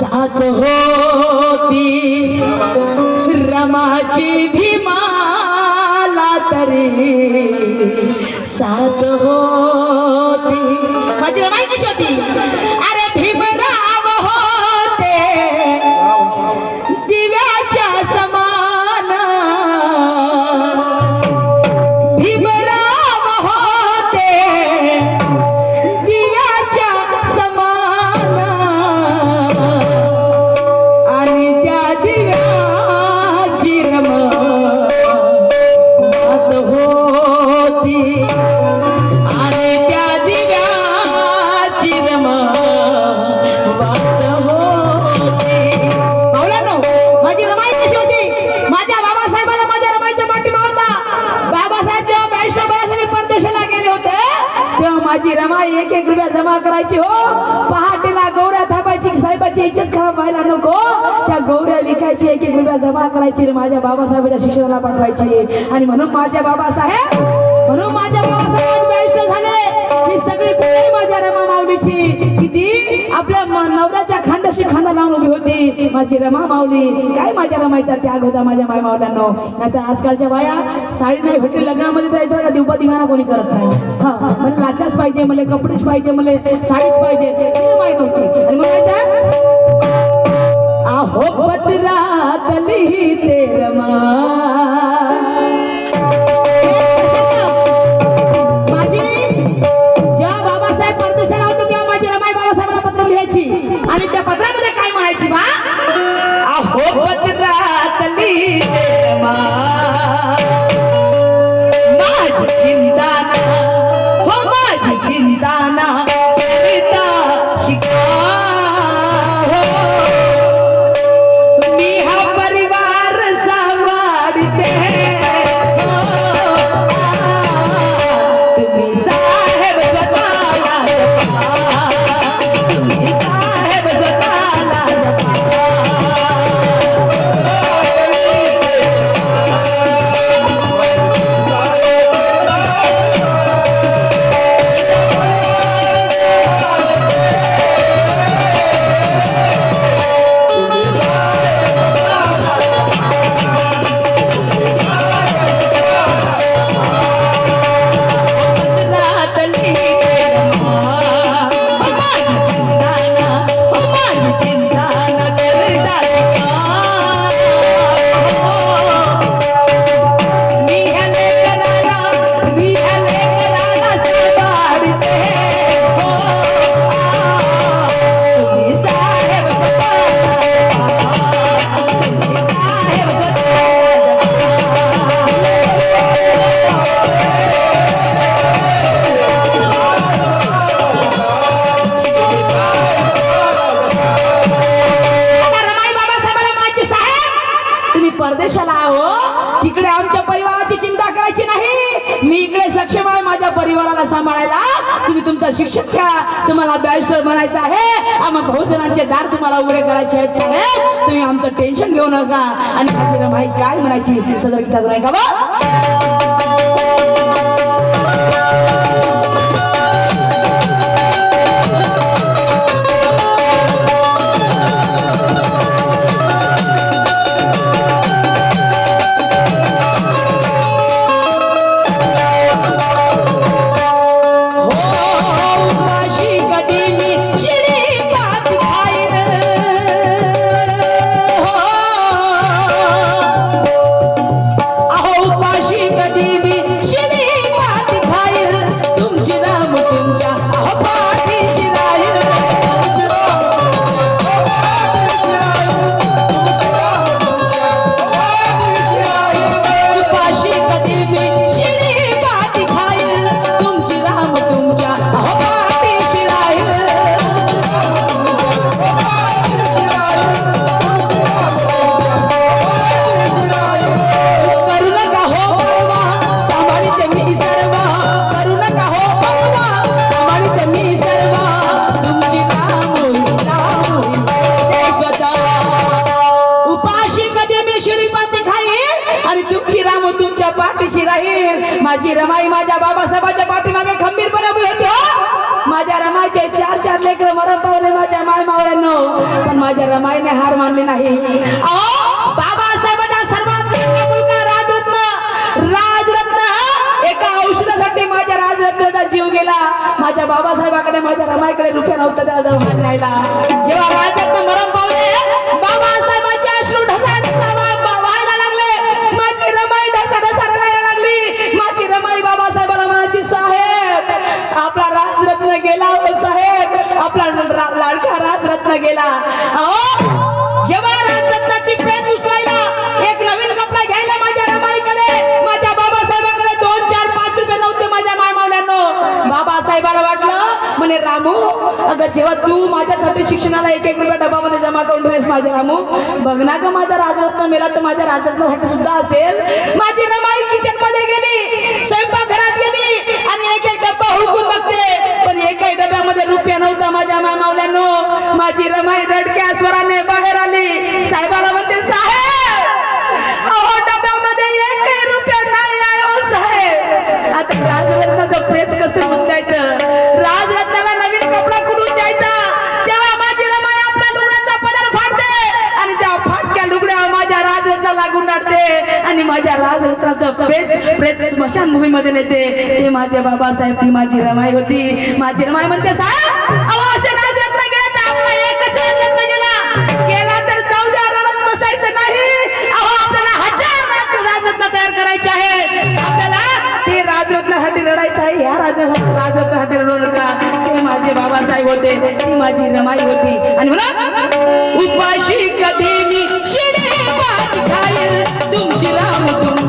साथ होती. रमाची भीमाला तरी साथ होती. माझी रमाई कशी होती? तेव्हा माझी रमाई एक एक रुपया जमा करायची हो. पहाटेला गौऱ्या थापायची साहेबाची इज्जत खराब व्हायला नको. त्या गौऱ्या विकायची एक एक रुपया जमा करायची आणि माझ्या बाबासाहेबांच्या शिक्षणाला पाठवायची. आणि म्हणून माझ्या बाबासाहेब म्हणून माझ्या बाबासाहेब बॅरिस्टर झाले. ही सगळी माझ्या रमा माऊलीची. किती? आपल्या म- नवऱ्याच्या खांदा लावून उभी होती. माझी रमा माऊली काय माझ्या रमाईचा त्याग होता माझ्या माय मावल्यांनो? नाहीतर आजकालच्या बाया साडी नाही भेटली लग्नामध्ये जायचं का दिवपा दिवाना कोणी करत नाही. हा मला लाचाच पाहिजे मला कपडेच पाहिजे मला साडीच पाहिजे माहीत होती आणि मग आहो पत्रात लिहिते तिकडे आमच्या परिवाराची चिंता करायची नाही. मी इकडे सक्षम आहे माझ्या परिवाराला सांभाळायला. तुम्ही तुमचा शिक्षक घ्या. तुम्हाला बॅरिस्टर बनायचं आहे. आम्हा बहुजनांचे दार तुम्हाला उघडे करायचे आहेत साहेब तुम्ही आमचं टेन्शन घेऊ नका. आणि माझी रमाई काय म्हणायची? सदर गीता नाही का बा? पाठीशी राहील. माझी रमाई माझ्या बाबासाहेबांच्या पाठीमागे खंबीरपणे उभी होती हो. माझ्या रमाईचे चार चार लेकर मरण पावले माझ्या माय मावळ्यांनो. पण माझ्या रमाईने हार मानली नाही. अहो बाबासाहेबांच्या सर्वात मुलगा राजरत्न. राजरत्न एका औषधासाठी माझ्या राजरत्नाचा जीव गेला. माझ्या बाबासाहेबाकडे माझ्या रमाईकडे रुपया नव्हता त्याला दवाखान्यात न्यायला. जेव्हा राजरत्न मरण पावले बाबासाहेबांच्या अश्रू ढसा केला अहो जेव्हा राजरत्नाची प्रेत उचलायला एक नवीन कपडा घ्यायला माझ्या रमाईकडे माझ्या बाबासाहेबाकडे दोन चार पाच रुपये नव्हते माझ्या मायमावल्यानो बाबासाहेबाला वाटलं म्हणे रामू अगं जेव्हा तू माझ्यासाठी शिक्षणाला एक एक रुपया डबामध्ये जमा करून ठेवलेस माझ्या रामू बघ ना ग माझा राजरत्न मेला तर माझ्या राजरत्नासाठी सुद्धा असेल. माझी रमाई माझ्या राजरत्नाचं प्रेत प्रेत स्मशानभूमीमध्ये नेते. ते माझे बाबासाहेब ती माझी रमाई होती. माझी रमाई म्हणते साहेब अहो असे राजरत्न गेला तर आपला एकच राजरत्न गेला. गेला तर जाऊ द्या रडत बसायचं नाही. अहो आपल्याला हजार राजरत्न तयार करायचे आहे. आपल्याला ते राजरत्नासाठी लढायचं आहे. ह्या राज राजरत्नासाठी लढू नका. ते माझे बाबासाहेब होते. ती माझी रमाई होती. आणि म्हणा उपाशी कधी de um tirano